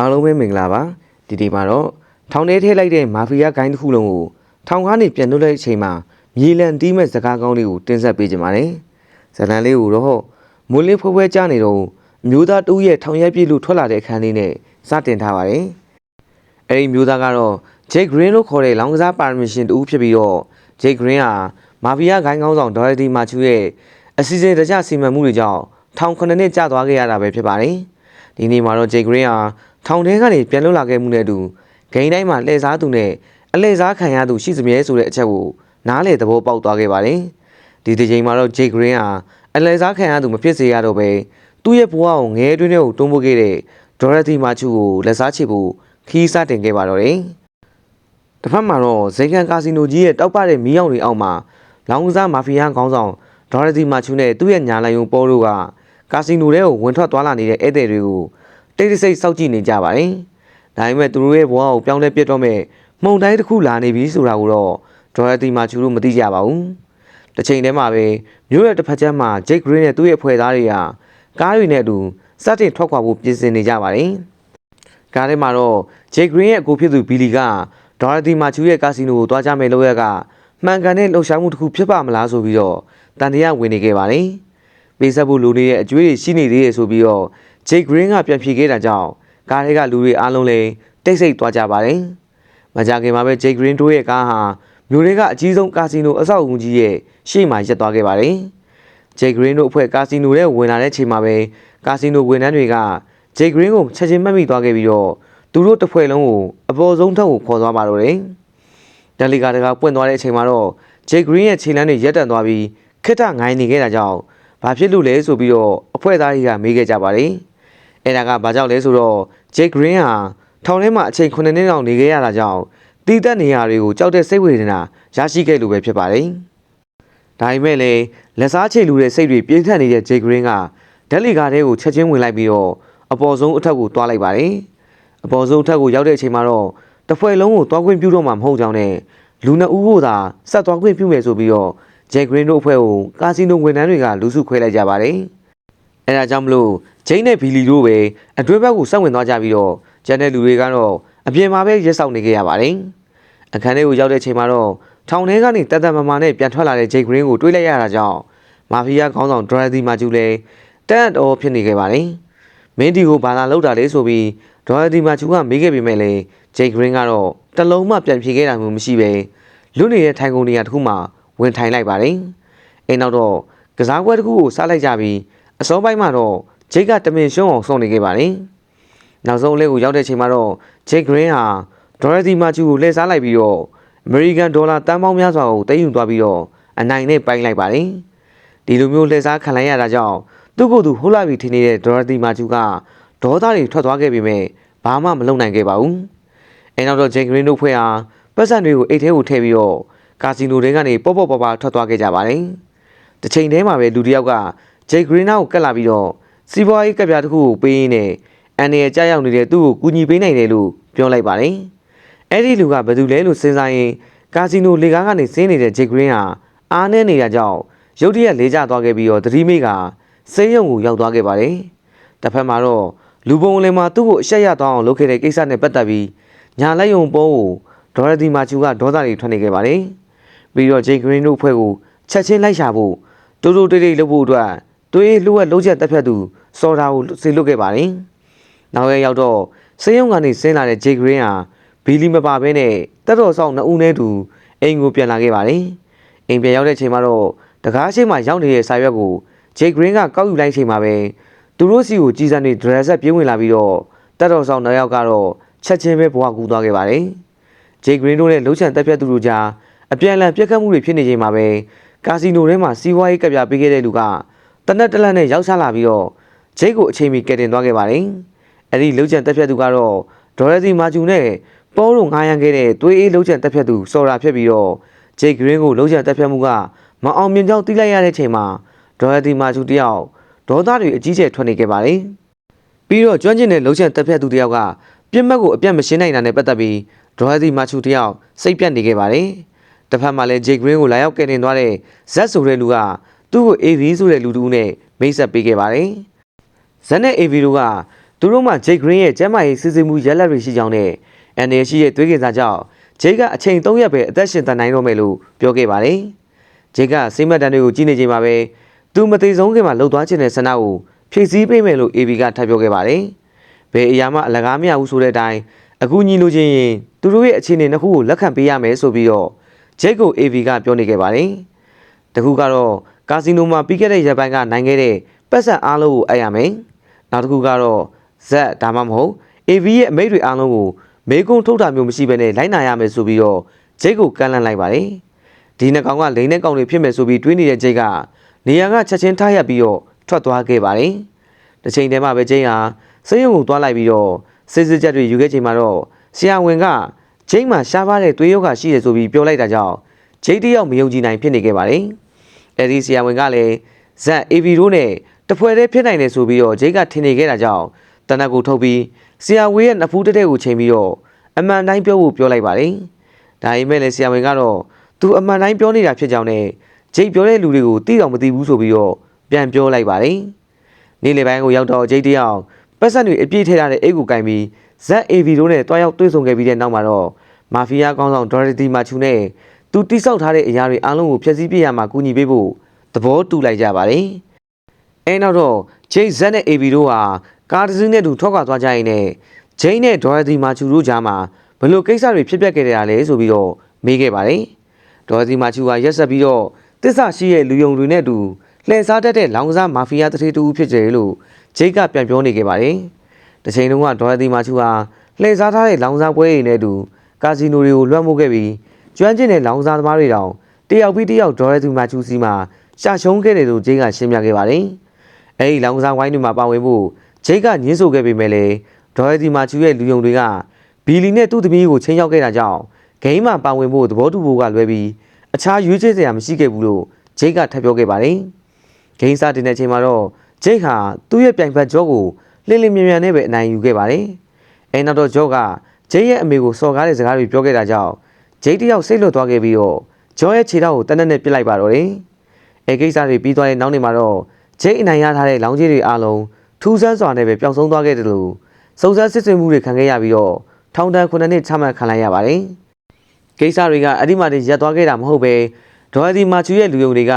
အားလုံးပဲမင်္ဂလာပါဒီဒီမှာတော့ထောင်ထဲထည့်လိုက်တဲ့မာဖီးယားဂိုင်းတစ်ခုလုံးကိုထောင်ကားနေပြန်လွှတ်လိုက်တဲ့အချိန်မှာမြေလံတီးမဲ့စကားကောင်းလေးကိုတင်ဆက်ပေးကြပါမယ်ဇာတ်လမ်းလေးကိုတော့မိုးလင်းဖွဲဖွဲကြားနေတော့အမျိုးသားတူရဲ့ထောင်ရက်ပြည့်လို့ထွက်လာတဲ့အခန်းလေးနဲ့စတင်ထားပါတယ်အဲ့ဒီမျိုးသားကတော့ Jake Green လို့ခေါ်တဲ့လောင်ကစားပါရမရှင်တူဖြစ်ပြီးတော့ Jake Green ဟာမာဖီးယားဂိုင်းကောင်းဆောင်ဒေါ်ရတီမာချူရဲ့အစီအစဉ်တကျစီမံမှုတွေကြောင့်ထောင်ခုနှစ်နှစ်ကြာသွားခဲ့ရတာပဲဖြစ်ပါတယ်ဒီနေ့မှာတော့ Jake Green ဟာ ထောင်ထဲကနေပြန်လွတ်လာခဲ့မှုနဲ့အတူဂိမ်းတိုင်းမှာလှည့်စားသူနဲ့အလှည့်စားခံရသူရှိစမြဲဆိုတဲ့အချက်ကိုနားလေသဘောပေါက်သွားခဲ့ပါတယ်ဒီဒီချိန်မှာတော့ Jake Green ဟာအလှည့်စားခံရသူမဖြစ်စေရတော့ပဲသူ့ရဲ့ဘဝကိုငဲတွင်းထဲကိုတွန်းပို့ခဲ့တဲ့ဒေါ်ရတီမာချူကိုလက်စားချေဖို့ခီးစတင်ခဲ့ပါတော့တယ်တစ်ဖက်မှာတော့ဇေကန်ကာစီနိုကြီးရဲ့တောက်ပတဲ့မီးအောင်တွေအောက်မှာလောင်ကစားမာဖီးယားခေါင်းဆောင်ဒေါ်ရတီမာချူနဲ့သူ့ရဲ့ညာလိုင်ယုံပေါ်တို့ကကာစီနိုထဲကိုဝင်ထွက်သွားလာနေတဲ့ဧည့်သည်တွေကို တိတ်တဆိတ်စောက်ကြည့်နေကြပါတယ်။ဒါပေမဲ့သူတို့ရဲ့ဘဝကိုပြောင်းလဲပြစ်တော့မဲ့မှုန်တိုင်းတစ်ခုလာနေပြီဆိုတာကိုတော့ဒေါ်ရတီမာချူတို့မသိကြပါဘူး။တစ်ချိန်တည်းမှာပဲမြို့ရဲ့တစ်ဖက်ကျမ်းမှာဂျိတ်ဂရင်းနဲ့သူ့ရဲ့ဖွဲ့သားတွေကကားတွေနဲ့အတူစတင်ထွက်ခွာဖို့ပြင်ဆင်နေကြပါတယ်။ကားထဲမှာတော့ဂျေဂရင်းရဲ့အကိုဖြစ်သူဘီလီကဒေါ်ရတီမာချူရဲ့ကာစီနိုကိုတွားကြမယ်လို့ရကမှန်ကန်တဲ့လှုပ်ရှားမှုတစ်ခုဖြစ်ပါမလားဆိုပြီးတော့တန်တရားဝင်နေခဲ့ပါတယ်။ပေးဆက်ဖို့လူတွေရဲ့အကျွေးတွေရှိနေသေးတယ်ဆိုပြီးတော့ ဂျေဂရင်းကပြန်ဖြေခဲ့တာကြောင့်ကားထဲကလူတွေအားလုံးလည်းတိတ်ဆိတ်သွားကြပါတယ်။မကြခင်မှာပဲဂျေဂရင်းတို့ရဲ့ကားဟာမြို့တွေကအကြီးဆုံးကာစီနိုအဆောက်အဦကြီးရဲ့ရှေ့မှာရပ်သွားခဲ့ပါတယ်။ဂျေဂရင်းတို့အဖွဲ့ကာစီနိုထဲဝင်လာတဲ့ချိန်မှာပဲကာစီနိုဝန်ထမ်းတွေကဂျေဂရင်းကိုချက်ချင်းမှတ်မိသွားခဲ့ပြီးတော့သူတို့တစ်ဖွဲ့လုံးကိုအပေါ်ဆုံးထက်ကိုခေါ်သွားပါတော့တယ်။ဒယ်လီကာတကပွင့်သွားတဲ့အချိန်မှာတော့ဂျေဂရင်းရဲ့ခြေလမ်းတွေရက်တန့်သွားပြီးခက်ထငိုင်းနေခဲ့တာကြောင့်ဘာဖြစ်လို့လဲဆိုပြီးတော့အဖွဲ့သားကြီးကမေးခဲ့ကြပါတယ်။ အဲ့ဒါကဘာကြောင့်လဲဆိုတော့ဂျေဂရင်းဟာထောင်ထဲမှာအချိန်9နှစ်လောက်နေခဲ့ရတာကြောင့်တီးတက်နေရာတွေကိုကြောက်တဲ့စိတ်ဝေဒနာရရှိခဲ့လို့ပဲဖြစ်ပါတယ်။ဒါပေမဲ့လည်းလက်စားချိတ်လူတဲ့စိတ်တွေပြင်းထန်နေတဲ့ဂျေဂရင်းကဒက်လီကာထဲကိုချက်ချင်းဝင်လိုက်ပြီးတော့အပေါ်ဆုံးအထက်ကိုတွားလိုက်ပါတယ်။အပေါ်ဆုံးအထက်ကိုရောက်တဲ့အချိန်မှာတော့တစ်ဖွဲ့လုံးကိုတွားခွင့်ပြုတော့မှာမဟုတ်ကြောင်းနဲ့လူနှစ်ဦးကိုသာဆက်သွားခွင့်ပြုမယ်ဆိုပြီးတော့ဂျေဂရင်းတို့အဖွဲ့ကိုကာစီနိုဝန်ထမ်းတွေကလူစုခွဲလိုက်ကြပါတယ်။ အဲဒါကြောင့်မလို့ဂျိန်းနဲ့ဘီလီတို့ပဲအတွင်းဘက်ကိုဆက်ဝင်သွားကြပြီးတော့ကျန်တဲ့လူတွေကတော့အပြင်မှာပဲရက်ဆောင်နေကြရပါတယ်။အခန်းထဲကိုရောက်တဲ့အချိန်မှာတော့ထောင်ထဲကနေတသက်မမာနဲ့ပြန်ထွက်လာတဲ့ဂျိတ်ဂရင်းကိုတွေးလိုက်ရတာကြောင့်မာဖီးယားခေါင်းဆောင်ဒရသီမာကျူလည်းတန်တော်ဖြစ်နေခဲ့ပါတယ်။မင်းဒီကိုဘာသာလောက်တာလဲဆိုပြီးဒရသီမာကျူကမေးခဲ့ပေမဲ့လည်းဂျိတ်ဂရင်းကတော့တလုံးမှပြန်ဖြေခဲ့တာမျိုးမရှိပဲလွတ်နေတဲ့ထိုင်ကုန်နေရာတစ်ခုမှဝင်ထိုင်လိုက်ပါတယ်။အဲနောက်တော့ကစားပွဲတစ်ခုကိုစားလိုက်ကြပြီး အစောပိုင်းမှာတော့ဂျိတ်ကတမင်ရှုံးအောင်ဆောင်နေခဲ့ပါတယ်။နောက်ဆုံးအလဲကိုရောက်တဲ့ချိန်မှာတော့ဂျိတ်ဂရင်းဟာဒေါ်ရတီမာချူကိုလှည့်စားလိုက်ပြီးတော့အမေရိကန်ဒေါ်လာတန်ပေါင်းများစွာကိုသိမ်းယူသွားပြီးတော့အနိုင်နဲ့ပိုင်းလိုက်ပါတယ်။ဒီလိုမျိုးလှည့်စားခံလိုက်ရတာကြောင့်သူ့ကိုယ်သူဟိုးလာပြီးထင်နေတဲ့ဒေါ်ရတီမာချူကဒေါသတွေထွက်သွားခဲ့ပေမဲ့ဘာမှမလုပ်နိုင်ခဲ့ပါဘူး။အဲနောက်တော့ဂျိတ်ဂရင်းတို့ဖွဲ့ဟာပတ်စံတွေကိုအိတ်ထဲကိုထည့်ပြီးတော့ကာစီနိုတွေကနေပေါ့ပေါ့ပါပါထွက်သွားခဲ့ကြပါတယ်။တစ်ချိန်တည်းမှာပဲလူတစ်ယောက်က ဂျိတ်ဂရင်းနာကိုကတ်လာပြီးတော့စီးပွားရေးကပ်ပြားတစ်ခုကိုပေးရင်းနဲ့အန်ဒီရဲ့ကြားရောက်နေတဲ့သူ့ကိုကူညီပေးနိုင်တယ်လို့ပြောလိုက်ပါတယ်။အဲ့ဒီလူကဘယ်သူလဲလို့စဉ်းစားရင်ကာစီနိုလေကားကနေဆင်းနေတဲ့ဂျိတ်ဂရင်းဟာအားနဲ့နေတာကြောင့်ရုတ်တရက်လေးကျသွားခဲ့ပြီးတော့သတိမေးကစေးရုံကိုရောက်သွားခဲ့ပါတယ်။တစ်ဖက်မှာတော့လူပုံလင်မှာသူ့ကိုအဆက်ရသွားအောင်လုပ်ခဲ့တဲ့ကိစ္စနဲ့ပတ်သက်ပြီးညာလက်ယုံပေါ်ကိုဒေါ်ရတီမာချူကဒေါသတွေထွက်နေခဲ့ပါတယ်။ပြီးတော့ဂျိတ်ဂရင်းတို့ဖွဲ့ကိုချက်ချင်းလိုက်ရှာဖို့တူတူတိတ်တိတ်လုပ်ဖို့အတွက် တွေးလှုပ်ဝက်လုံးချက်တက်ဖြတ်သူစော်တာကိုစေလွတ်ခဲ့ပါတယ်။နောက်ရဲရောက်တော့စေးရုံကနေဆင်းလာတဲ့ဂျိတ်ဂရင်းဟာဘီလီမပါဘဲနဲ့တက်တော်ဆောင်နှစ်ဦးနဲ့တူအိမ်ကိုပြန်လာခဲ့ပါတယ်။အိမ်ပြန်ရောက်တဲ့အချိန်မှာတော့တကားရှိမှရောက်နေတဲ့စာရွက်ကိုဂျိတ်ဂရင်းကကောက်ယူလိုက်ချိန်မှာပဲသူတို့စီကိုကြီးစံနေဒရက်ဆက်ပြေးဝင်လာပြီးတော့တက်တော်ဆောင်နှစ်ယောက်ကတော့ချက်ချင်းပဲဘဝကူးသွားခဲ့ပါတယ်။ဂျေဂရင်းတို့နဲ့လှုပ်ချန်တက်ဖြတ်သူတို့ကြားအပြန်အလှန်ပြက်ခတ်မှုတွေဖြစ်နေချိန်မှာပဲကာစီနိုထဲမှာစီးပွားရေးကပ်ပြပေးခဲ့တဲ့လူက တနက်တလက်နဲ့ရောက်ချလာပြီးတော့ဂျိတ်ကိုအချိန်မီကယ်တင်သွားခဲ့ပါတယ်။အဲ့ဒီလှုပ်ချန်တက်ဖြတ်သူကတော့ဒေါ်ရစီမာကျူနဲ့ပေါလို့ငားရမ်းခဲ့တဲ့သွေးအေးလှုပ်ချန်တက်ဖြတ်သူစော်ရာဖြစ်ပြီးတော့ဂျိတ်ဂရင်းကိုလှုပ်ချန်တက်ဖြတ်မှုကမအောင်မြင်ကြောင်းသိလိုက်ရတဲ့ချိန်မှာဒေါ်ရစီမာကျူတယောက်ဒေါသတွေအကြီးကျယ်ထွက်နေခဲ့ပါတယ်။ပြီးတော့ကျွမ်းကျင်တဲ့လှုပ်ချန်တက်ဖြတ်သူတယောက်ကပြစ်မှတ်ကိုအပြတ်မရှင်းနိုင်တာနဲ့ပတ်သက်ပြီးဒရိုဟဒီမာချူတယောက်စိတ်ပြတ်နေခဲ့ပါတယ်။တစ်ဖက်မှာလည်းဂျေဂရင်းကိုလာရောက်ကယ်တင်သွားတဲ့ဇက်ဆိုတဲ့လူက သူ့ကို AV ဆိုတဲ့လူတူနဲ့မိတ်ဆက်ပေးခဲ့ပါတယ်။ဇက်နဲ့ AV တို့ကသူတို့မှဂျိတ်ဂရင်းရဲ့ကျမ်းမာရေးစစ်စစ်မှုရက်လက်တွေရှိကြောင်းနဲ့အန်နယ်ရှိရဲ့သွေးကင်စာကြောင့်ဂျိတ်ကအချိန်3ရက်ပဲအသက်ရှင်သန်နိုင်တော့မယ်လို့ပြောခဲ့ပါတယ်။ဂျိတ်ကစိတ်မက်တန်တွေကိုကြီးနေချိန်မှာပဲသူမသေးဆုံးခင်မှာလှုပ်သွားခြင်းတဲ့ဆန္ဒကိုဖြည့်ဆည်းပေးမယ်လို့ AB ကထပ်ပြောခဲ့ပါတယ်။ဘယ်အရာမှအလကားမရဘူးဆိုတဲ့အတိုင်းအခုညီလိုချင်းရင်သူတို့ရဲ့အခြေအနေနှစ်ခုကိုလက်ခံပေးရမယ်ဆိုပြီးတော့ဂျိတ်ကို AB ကပြောနေခဲ့ပါတယ်။တခုကတော့ ကာစီနိုမှာပြီးခဲ့တဲ့ရက်ပိုင်းကနိုင်ခဲ့တဲ့ပတ်စံအားလုံးကိုအပ်ရမယ်။နောက်တစ်ခုကတော့ဇက်ဒါမှမဟုတ် AV ရဲ့အမိတ်တွေအားလုံးကိုမေကုံထုတ်တာမျိုးမရှိဘဲနဲ့လိုက်နာရမယ်ဆိုပြီးတော့ဂျိတ်ကိုကန့်လန့်လိုက်ပါတယ်။ဒီနှစ်ကောင်ကလိန်နဲ့ကောင်တွေဖြစ်မယ်ဆိုပြီးတွေးနေတဲ့ဂျိတ်ကနေရာကချက်ချင်းထားရပြီးတော့ထွက်သွားခဲ့ပါတယ်။တစ်ချိန်တည်းမှာပဲဂျိတ်ဟာစိတ်ရုံကိုသွားလိုက်ပြီးတော့စစ်စစ်ချက်တွေယူခဲ့ချိန်မှာတော့ဆရာဝန်ကဂျိတ်မှာရှားပါတဲ့သွေးရောဂါရှိတယ်ဆိုပြီးပြောလိုက်တာကြောင့်ဂျိတ်တယောက်မယုံကြည်နိုင်ဖြစ်နေခဲ့ပါတယ်။ အဲဒီဆရာဝန်ကလည်းဇက် AV တို့နဲ့တပွဲတည်းဖြစ်နိုင်တယ်ဆိုပြီးတော့ဂျိတ်ကထင်နေခဲ့တာကြောင့်တနက်ကိုထုတ်ပြီးဆရာဝေးရဲ့နဖူးတက်တဲ့ကိုချိန်ပြီးတော့အမှန်တိုင်းပြောဖို့ပြောလိုက်ပါတယ်။ဒါပေမဲ့လည်းဆရာဝန်ကတော့သူအမှန်တိုင်းပြောနေတာဖြစ်ကြောင်းနဲ့ဂျိတ်ပြောတဲ့လူတွေကိုသိတော့မသိဘူးဆိုပြီးတော့ပြန်ပြောလိုက်ပါတယ်။နေ့လယ်ပိုင်းကိုရောက်တော့ဂျိတ်တယောက်ပတ်စံတွေအပြည့်ထည့်ထားတဲ့အိတ်ကိုကင်ပြီး ZAV တို့နဲ့တွားရောက်တွေ့ဆုံခဲ့ပြီးတဲ့နောက်မှာတော့မာဖီးယားကောင်းဆောင်ဒေါ်ရတီမာချူနဲ့ သူတိစောက်ထားတဲ့အရာတွေအားလုံးကိုဖျက်ဆီးပြရမှာကူညီပေးဖို့သဘောတူလိုက်ကြပါတယ်။အဲနောက်တော့ဂျိတ်ဇက်နဲ့ AB တို့ဟာကားတစ်စီးနဲ့တူထွက်ခွာသွားကြရင်နဲ့ဂျိန်းနဲ့ဒေါ်ရတီမာချူတို့ကြားမှာဘယ်လိုကိစ္စတွေဖြစ်ပျက်ခဲ့ကြတာလဲဆိုပြီးတော့မေးခဲ့ပါတယ်။ဒေါ်ရတီမာချူကရက်ဆက်ပြီးတော့တစ္ဆာရှိရဲ့လူယုံတွေနဲ့တူလှည့်စားတတ်တဲ့လောင်ကစားမာဖီးယားတထေးတူဖြစ်ကြတယ်လို့ဂျိတ်ကပြန်ပြောနေခဲ့ပါတယ်။တစ်ချိန်တုန်းကဒေါ်ရတီမာချူဟာလှည့်စားထားတဲ့လောင်ကစားပွဲတွေနဲ့တူကာစီနိုတွေကိုလွှမ်းမိုးခဲ့ပြီး ကျွမ်းကျင်တဲ့လောင်ကစားသမားတွေတောင်တယောက်ပြီးတယောက်ဒေါ်ရတီမာချူစီမှာရှာရှုံးခဲ့တယ်လို့ဂျိတ်ကရှင်းပြခဲ့ပါတယ်။အဲဒီလောင်ကစားဝိုင်းတွေမှာပါဝင်ဖို့ဂျိတ်ကညှင်းဆိုခဲ့ပေမဲ့လည်းဒေါ်ရတီမာချူရဲ့လူယုံတွေကဘီလီနဲ့သူ့သမီးကိုချင်းရောက်ခဲ့တာကြောင့်ဂိမ်းမှာပါဝင်ဖို့သဘောတူဖို့ကလွဲပြီးအခြားရွေးချယ်စရာမရှိခဲ့ဘူးလို့ဂျိတ်ကထပ်ပြောခဲ့ပါတယ်။ဂိမ်းစတင်တဲ့အချိန်မှာတော့ဂျိတ်ဟာသူ့ရဲ့ပြိုင်ဘက်ဂျော့ကိုလင်းလင်းမြန်မြန်နဲ့ပဲအနိုင်ယူခဲ့ပါတယ်။အဲနောက်တော့ဂျော့ကဂျိတ်ရဲ့အမေကိုစော်ကားတဲ့စကားတွေပြောခဲ့တာကြောင့် ဂျိတ်တယောက်စိတ်လွတ်သွားခဲ့ပြီးတော့ဂျော့ရဲ့ခြေထောက်ကိုတနက်နဲ့ပစ်လိုက်ပါတော့တယ်။အဲကိစ္စတွေပြီးသွားတဲ့နောက်နေ့မှာတော့ဂျိတ်အနိုင်ရထားတဲ့လောင်ကြီးတွေအားလုံးထူးဆန်းစွာနဲ့ပဲပျောက်ဆုံးသွားခဲ့တယ်လို့စုံစမ်းစစ်ဆေးမှုတွေခံခဲ့ရပြီးတော့ထောင်ဒဏ်9နှစ်ချမှတ်ခံလိုက်ရပါတယ်။ကိစ္စတွေကအဲ့ဒီမှာတည်းရပ်သွားခဲ့တာမဟုတ်ပဲဒေါ်အဒီမာချူရဲ့လူယုံတွေက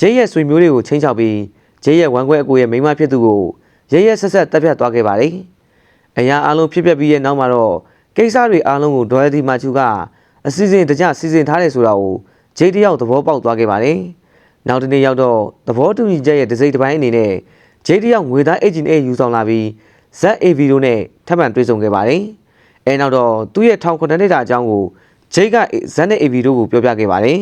ဂျိတ်ရဲ့ဆွေမျိုးတွေကိုချင်းချောက်ပြီးဂျိတ်ရဲ့ဝမ်းခွဲအကိုရဲ့မိန်းမဖြစ်သူကိုရဲရဲဆက်ဆက်တပ်ဖြတ်သွားခဲ့ပါတယ်။အရာအလုံးဖြစ်ပျက်ပြီးရဲ့နောက်မှာတော့ကိစ္စတွေအားလုံးကိုဒေါ်အဒီမာချူက အစီအစဉ်တကျစီစဉ်ထားတယ်ဆိုတာကိုဂျိတ်တယောက်သဘောပေါက်သွားခဲ့ပါတယ်။နောက်တစ်နေ့ရောက်တော့သဘောတူညီချက်ရဲ့ဒစိမ့်တစ်ပိုင်းအနေနဲ့ဂျိတ်တယောက်ငွေသားအေဂျင်အေးယူဆောင်လာပြီး ZAV တို့နဲ့ထပ်မံတွေ့ဆုံခဲ့ပါတယ်။အဲနောက်တော့သူ့ရဲ့ထောင်ခုနှစ်နှစ်တာအကြောင်းကိုဂျိတ်က Z နဲ့ AV တို့ကိုပြောပြခဲ့ပါတယ်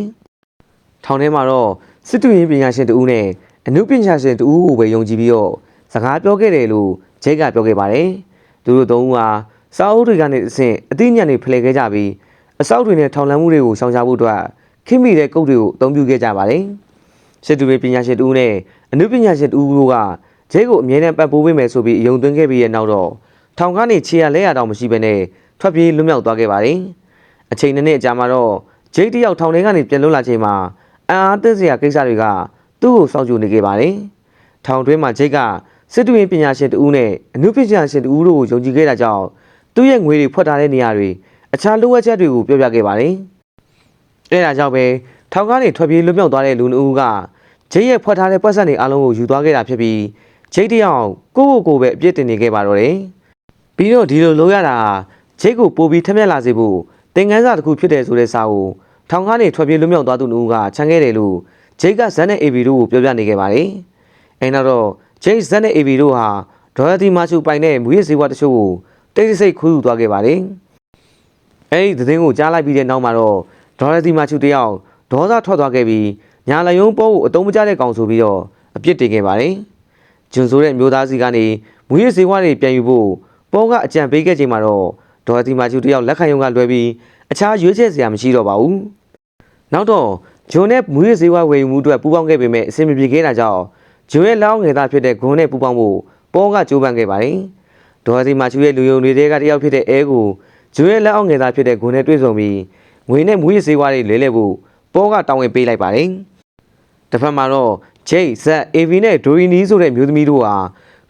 ။ထောင်ထဲမှာတော့စစ်တူရင်ပညာရှင်တူဦးနဲ့အမှုပညာရှင်တူဦးကိုပဲယုံကြည်ပြီးတော့စကားပြောခဲ့တယ်လို့ဂျိတ်ကပြောခဲ့ပါတယ်။သူတို့သုံးဦးဟာစာအုပ်တွေကနေအဆင့်အသိဉာဏ်တွေဖလှယ်ခဲ့ကြပြီး အစောက်တွေနဲ့ထောင်လန့်မှုတွေကိုရှောင်ရှားဖို့အတွက်ခင်မိတဲ့ကုတ်တွေကိုအသုံးပြုခဲ့ကြပါတယ်။စစ်တူရင်ပညာရှင်တူဦးနဲ့အမှုပညာရှင်တူဦးတို့ကဂျိတ်ကိုအမြဲတမ်းပတ်ပိုးပေးမယ်ဆိုပြီးအယုံသွင်းခဲ့ပြီးရဲ့နောက်တော့ထောင်ကနေခြေရလဲရတော့မရှိဘဲနဲ့ထွက်ပြေးလွတ်မြောက်သွားခဲ့ပါတယ်။အချိန်နှစ်နှစ်အကြာမှာတော့ဂျိတ်တယောက်ထောင်ထဲကနေပြန်လွတ်လာချိန်မှာအံအားသင့်စရာကိစ္စတွေကသူ့ကိုစောင့်ကြည့်နေခဲ့ပါတယ်။ထောင်တွင်းမှာဂျိတ်ကစစ်တူရင်ပညာရှင်တူဦးနဲ့အမှုပညာရှင်တူဦးတို့ကိုယုံကြည်ခဲ့တာကြောင့်သူ့ရဲ့ငွေတွေဖွက်ထားတဲ့နေရာတွေ အခြားလိုအပ်ချက်တွေကိုပြောပြခဲ့ပါတယ်။အဲဒါကြောင့်ပဲထောင်ကနေထွက်ပြေးလွတ်မြောက်သွားတဲ့လူနှုတ်ကဂျိတ်ရဲ့ဖွက်ထားတဲ့ပတ်စံတွေအားလုံးကိုယူသွားခဲ့တာဖြစ်ပြီးဂျိတ်တယောက်ကိုယ့်ကိုယ်ကိုယ်ပဲအပြစ်တင်နေခဲ့ပါတော့တယ်။ပြီးတော့ဒီလိုလုပ်ရတာဂျိတ်ကိုပို့ပြီးထက်မြက်လာစေဖို့သင်ခန်းစာတစ်ခုဖြစ်တယ်ဆိုတဲ့စာကိုထောင်ကနေထွက်ပြေးလွတ်မြောက်သွားသူတို့ကခြံခဲ့တယ်လို့ဂျိတ်ကဇန်နဲ့ AB တို့ကိုပြောပြနေခဲ့ပါတယ်။အဲနောက်တော့ဂျိတ်ဇန်နဲ့ AB တို့ဟာဒေါ်ရတီမာချူပိုင်တဲ့မူရစ်ဇေဝတချို့ကိုတိတ်တဆိတ်ခိုးယူသွားခဲ့ပါတယ်။ အဲဒီသတင်းကိုကြားလိုက်ပြီးတဲ့နောက်မှာတော့ဒေါ်ရတီမာချူတယောက်ဒေါသထွက်သွားခဲ့ပြီးညာလယုံပိုးကိုအတုံးမကျတဲ့ကောင်ဆိုပြီးတော့အပြစ်တင်ခဲ့ပါတယ်။ဂျွန်ဆိုတဲ့မျိုးသားစီကနေမူရစ်ဇေဝတွေပြန်ယူဖို့ပေါ်ကအကြံပေးခဲ့ချိန်မှာတော့ဒေါ်ရတီမာချူတယောက်လက်ခံရုံကလွဲပြီးအခြားရွေးချယ်စရာမရှိတော့ပါဘူး။နောက်တော့ဂျွန်နဲ့မူရစ်ဇေဝဝယ်ယူမှုအတွက်ပူးပေါင်းခဲ့ပေမဲ့အဆင်မပြေခဲ့တာကြောင့်ဂျွန်ရဲ့လောင်းငယ်သားဖြစ်တဲ့ဂွန်နဲ့ပူးပေါင်းဖို့ပေါ်ကကြိုးပမ်းခဲ့ပါတယ်။ဒေါ်ရတီမာချူရဲ့လူယုံတွေကတယောက်ဖြစ်တဲ့အဲကို ဂျွန်ရဲ့လက်အောက်ငယ်သားဖြစ်တဲ့ဂွန်နဲ့တွေ့ဆုံပြီးငွေနဲ့မူရစ်ဇေဝတွေလဲလှယ်ဖို့ပေါ်ကတောင်းဝင်ပေးလိုက်ပါတယ်။တစ်ဖက်မှာတော့ဂျိတ်ဇက်အေဗီနဲ့ဒိုရီနီဆိုတဲ့မျိုးသမီးတို့ဟာ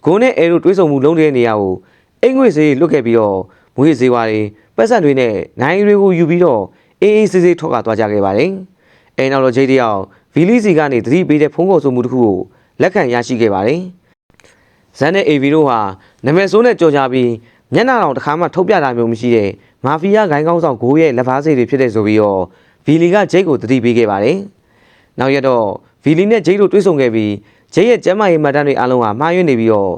ဂဂုံနဲ့အဲတို့တွေးဆုံမှုလုံးတဲ့နေရာကိုအိမ်ငွေစေးလွတ်ခဲ့ပြီးတော့မွေးစေးဝါတွေပတ်စံတွေနဲ့နိုင်တွေကိုယူပြီးတော့အေးအေးဆေးဆေးထွက်ခွာသွားကြခဲ့ပါတယ်။အဲနောက်တော့ဂျိတ်တယောက်ဗီလီစီကနေသတိပေးတဲ့ဖုန်းခေါ်ဆိုမှုတစ်ခုကိုလက်ခံရရှိခဲ့ပါတယ်။ဇန်နဲ့အေဗီတို့ဟာနာမည်ဆိုးနဲ့ကြော်ကြပြီး မျက်နှာတော်တစ်ခါမှထုတ်ပြတာမျိုးမရှိတဲ့မာဖီးယားဂိုင်းကောင်းဆောင်ဂိုးရဲ့လက်ဖားစိတ်တွေဖြစ်တဲ့ဆိုပြီးတော့ဗီလီကဂျိတ်ကိုသတိပေးခဲ့ပါတယ်။နောက်ရတော့ဗီလီနဲ့ဂျိတ်တို့တွေ့ဆုံခဲ့ပြီးဂျိတ်ရဲ့ကျမ်းမာရေးမှတ်တမ်းတွေအားလုံးဟာမှားယွင်းနေပြီးတော့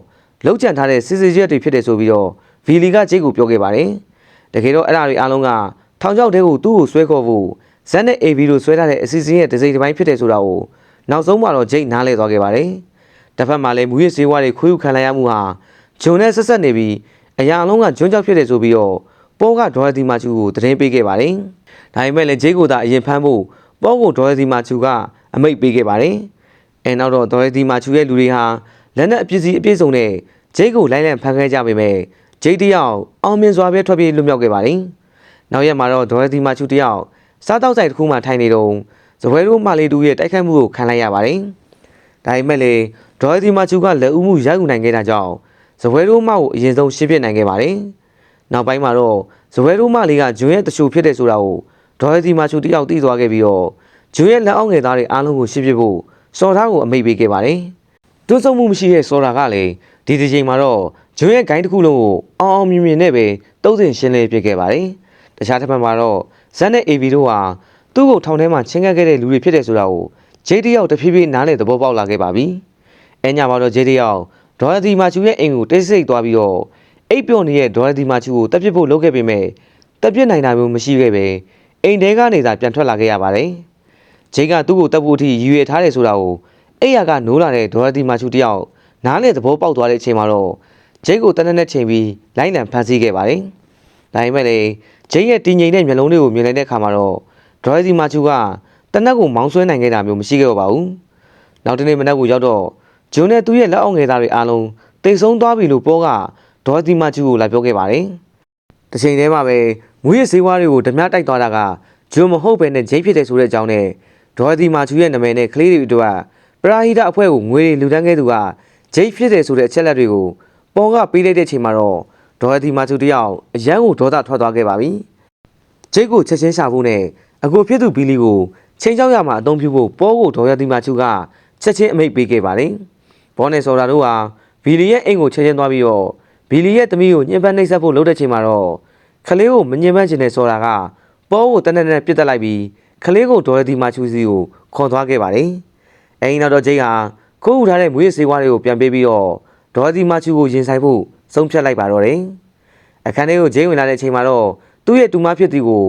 လောက်ကျန်ထားတဲ့စစ်စစ်ရက်တွေဖြစ်တယ်ဆိုပြီးတော့ဗီလီကဂျိတ်ကိုပြောခဲ့ပါတယ်။တကယ်တော့အဲ့ဒါတွေအားလုံးကထောင်ချောက်တဲကိုသူ့ကိုဆွဲခေါ်ဖို့ဇန်နဲ့အေဗီတို့ဆွဲထားတဲ့အစီအစဉ်ရဲ့တစ်စိတ်တစ်ပိုင်းဖြစ်တယ်ဆိုတာကိုနောက်ဆုံးမှာတော့ဂျိတ်နားလဲသွားခဲ့ပါတယ်။တစ်ဖက်မှာလည်းမူရစ်စေဝါတွေခွေးယူခံလိုက်ရမှုဟာဂျုံနဲ့ဆက်ဆက်နေပြီး အရာအလုံးကဂျွန်းကြောက်ဖြစ်တယ်ဆိုပြီးတော့ပေါ်ကဒေါ်ရတီမာချူကိုသတင်းပေးခဲ့ပါတယ်။ဒါပေမဲ့လည်းဂျိတ်ကိုသာအရင်ဖမ်းဖို့ပေါ်ကိုဒေါ်ရတီမာချူကအမိတ်ပေးခဲ့ပါတယ်။အဲနောက်တော့ဒေါ်ရတီမာချူရဲ့လူတွေဟာလက်နက်အပြည့်စီအပြည့်စုံနဲ့ဂျိတ်ကိုလိုက်လံဖမ်းခဲ့ကြပေမဲ့ဂျိတ်တယောက်အောင်မြင်စွာပဲထွက်ပြေးလွတ်မြောက်ခဲ့ပါတယ်။နောက်ရက်မှာတော့ဒေါ်ရတီမာချူတယောက်စားတောက်ဆိုင်တစ်ခုမှထိုင်နေတော့ဇပွဲတို့မလေးတူရဲ့တိုက်ခိုက်မှုကိုခံလိုက်ရပါတယ်။ဒါပေမဲ့လည်းဒေါ်ရတီမာချူကလက်ဦးမှုရယူနိုင်ခဲ့တာကြောင့် ဇပွဲတို့မကိုအရင်ဆုံးရှင်းပြနိုင်ခဲ့ပါတယ်။နောက်ပိုင်းမှာတော့ဇပွဲတို့မလေးကဂျွန်းရဲ့တချို့ဖြစ်တယ်ဆိုတာကိုဒေါ်ရတီမာချူတယောက်သိသွားခဲ့ပြီးတော့ဂျွန်းရဲ့လက်အောက်ငယ်သားတွေအားလုံးကိုရှင်းပြဖို့စော်သားကိုအမိတ်ပေးခဲ့ပါတယ်။တွန်းဆုံမှုမရှိတဲ့စော်တာကလည်းဒီဒီချိန်မှာတော့ဂျွန်းရဲ့ဂိုင်းတစ်ခုလုံးကိုအောင်အောင်မြင်မြင်နဲ့ပဲတုံးစင်ရှင်းလင်းပြခဲ့ပါတယ်။တခြားတစ်ဖက်မှာတော့ဇန်နဲ့ AB တို့ဟာသူ့ကိုထောင်ထဲမှာချင်းကပ်ခဲ့တဲ့လူတွေဖြစ်တယ်ဆိုတာကိုဂျေးတယောက်တဖြည်းဖြည်းနားလည်သဘောပေါက်လာခဲ့ပါပြီ။အဲညမှာတော့ဂျေးတယောက် ဒေါ်ရတီမာချူရဲ့အိမ်ကိုတိတ်ဆိတ်သွားပြီးတော့အိပ်ပျော်နေတဲ့ဒေါ်ရတီမာချူကိုတပ်ပစ်ဖို့လုပ်ခဲ့ပေမဲ့တပ်ပစ်နိုင်တာမျိုးမရှိခဲ့ပဲအိမ်ထဲကနေသာပြန်ထွက်လာခဲ့ရပါတယ်။ဂျေးကသူ့ကိုတပ်ဖို့အထိရည်ရွယ်ထားတယ်ဆိုတာကိုအိယာကနိုးလာတဲ့ဒေါ်ရတီမာချူတယောက်နားလည်သဘောပေါက်သွားတဲ့အချိန်မှာတော့ဂျိတ်ကိုတနက်နဲ့ချိန်ပြီးလိုင်းလံဖမ်းဆီးခဲ့ပါတယ်။ဒါပေမဲ့လည်းဂျိတ်ရဲ့တည်ငြိမ်တဲ့မျက်လုံးလေးကိုမြင်လိုက်တဲ့အခါမှာတော့ဒေါ်ရီမာချူကတနက်ကိုမောင်းဆွဲနိုင်ခဲ့တာမျိုးမရှိခဲ့တော့ပါဘူး။နောက်တနေ့မနက်ကိုရောက်တော့ ဂျွန်းနဲ့သူ့ရဲ့လက်အောက်ငယ်သားတွေအားလုံးတိတ်ဆုံးသွားပြီလို့ပေါ်ကဒေါ်ရီမာချူကိုလာပြောခဲ့ပါတယ်။တစ်ချိန်တည်းမှာပဲမူရစ်စေးဝါးတွေကိုဓမြတိုက်သွားတာကဂျွန်းမဟုတ်ပဲနဲ့ဂျိတ်ဖြစ်တယ်ဆိုတဲ့အကြောင်းနဲ့ဒေါ်ရီမာချူရဲ့နာမည်နဲ့ကလေးတွေအတွက်ပရာဟိတအဖွဲ့ကိုငွေတွေလူတန်းခဲ့သူကဂျိတ်ဖြစ်တယ်ဆိုတဲ့အချက်လက်တွေကိုပေါ်ကပေးလိုက်တဲ့အချိန်မှာတော့ဒေါ်ရီမာချူတယောက်အရန်ကိုဒေါသထွက်သွားခဲ့ပါပြီ။ဂျိတ်ကိုချက်ချင်းရှာဖို့နဲ့အကိုဖြစ်သူဘီလီကိုချိန်ချောက်ရမှာအသုံးပြုဖို့ပေါ်ကိုဒေါ်ရီမာချူကချက်ချင်းအမိတ်ပေးခဲ့ပါတယ်။ ဘောနဲ့ဆော်တာတို့ဟာဘီလီရဲ့အိမ်ကိုချက်ချင်းသွားပြီးတော့ဘီလီရဲ့သမီးကိုညှဉ်းပန်းနှိပ်စက်ဖို့လုပ်တဲ့ချိန်မှာတော့ခလေးကိုမညှဉ်းပန်းချင်တဲ့ဆော်တာကပေါ်ကိုတနက်နဲ့ပြစ်တက်လိုက်ပြီးခလေးကိုဒေါ်ရီမာချူစီကိုခေါ်သွားခဲ့ပါတယ်။အဲဒီနောက်တော့ဂျိတ်ဟာခိုးယူထားတဲ့မွေးစေးဝါးတွေကိုပြန်ပေးပြီးတော့ဒေါ်ဒီမာချူကိုရင်ဆိုင်ဖို့ဆုံးဖြတ်လိုက်ပါတော့တယ်။အခန်းထဲကိုဂျိန်းဝင်လာတဲ့အချိန်မှာတော့သူ့ရဲ့တူမဖြစ်သူကို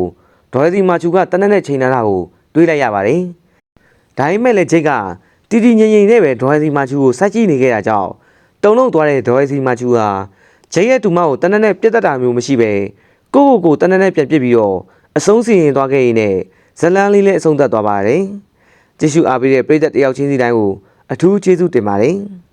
ဒေါ်ဒီမာချူကတနက်နဲ့ချိန်လာတာကိုတွေးလိုက်ရပါတယ်။ဒါပေမဲ့လည်းဂျိတ်က တီတီငြိမ်ငြိမ်နဲ့ပဲဒေါ်ဒီမာချူကိုစိုက်ကြည့်နေခဲ့တာကြောင့်တုံလုံးသွားတဲ့ဒေါ်ဒီမာချူဟာဂျိတ်ရဲ့တူမကိုတနက်နဲ့ပြတ်တက်တာမျိုးမရှိပဲကိုကိုကိုတနက်နဲ့ပြန်ပစ်ပြီးတော့အဆုံးစီရင်သွားခဲ့ရင်လည်းဇလန်းလေးလည်းအဆုံးသတ်သွားပါတယ်။ကြည့်ရှုအားပေးတဲ့ပရိသတ်တယောက်ချင်းစီတိုင်းကိုအထူးကျေးဇူးတင်ပါတယ်။